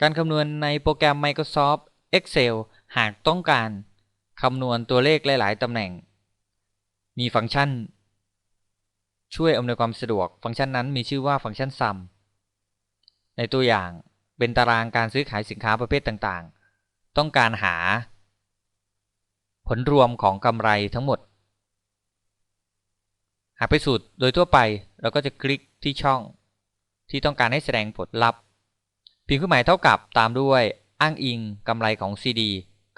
การคำนวณในโปรแกรม Microsoft Excel หากต้องการคำนวณตัวเลขหลาย ๆ ตำแหน่ง มีฟังก์ชัน ช่วยอำนวยความสะดวก ฟังก์ชันนั้นมีชื่อว่าฟังก์ชัน sum ในตัวอย่างเป็นตารางการซื้อขายสินค้าประเภทต่าง ๆ ต้องการหา ผลรวมของกำไรทั้งหมด หากไปสูตรโดยทั่วไปเราก็จะคลิกที่ช่อง ที่ต้องการให้แสดงผลลัพธ์ พิมพ์เครื่องหมายเท่ากับตามด้วยอ้างอิงกำไรของ CD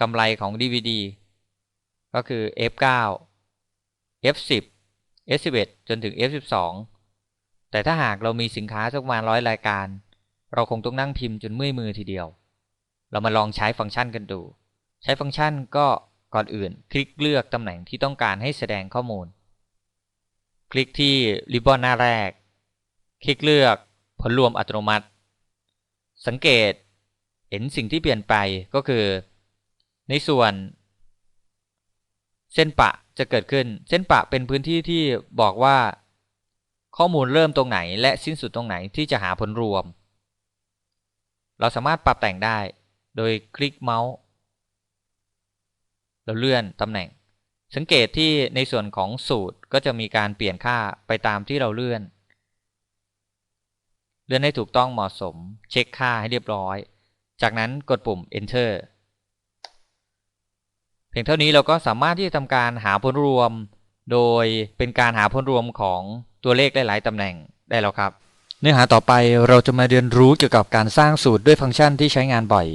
กำไรของ DVD ก็คือ F9 F10 F11 จนถึง F12 แต่ถ้าหากเรามีสินค้าสักประมาณร้อยรายการ เราคงต้องนั่งพิมพ์จนเมื่อยมือทีเดียว เรามาลองใช้ฟังก์ชันกันดู ใช้ฟังก์ชันก็ก่อนอื่น คลิกเลือกตำแหน่งที่ต้องการให้แสดงข้อมูล คลิกที่ริบบอนหน้าแรก คลิกเลือกผลรวมอัตโนมัติ สังเกตเห็นสิ่งที่เปลี่ยนไปก็คือ ในส่วน เส้นปะจะเกิดขึ้น เส้นปะเป็นพื้นที่ที่บอกว่า ข้อมูลเริ่มตรงไหน และสิ้นสุดตรงไหนที่จะหาผลรวม เราสามารถปรับแต่งได้ โดยคลิกเมาส์เราเลื่อนตำแหน่ง สังเกตที่ในส่วนของสูตรก็จะมีการเปลี่ยนค่าไปตามที่เราเลื่อน เลื่อนให้ถูกต้องเหมาะสม เช็คค่าให้เรียบร้อย จากนั้นกดปุ่ม enter เพียงเท่านี้เราก็สามารถที่จะทำการหาผลรวม โดยเป็นการหาผลรวมของตัวเลขหลายๆตำแหน่งได้แล้วครับ เนื้อหาต่อไปเราจะมาเรียนรู้เกี่ยวกับการสร้างสูตรด้วยฟังก์ชันที่ใช้งานบ่อย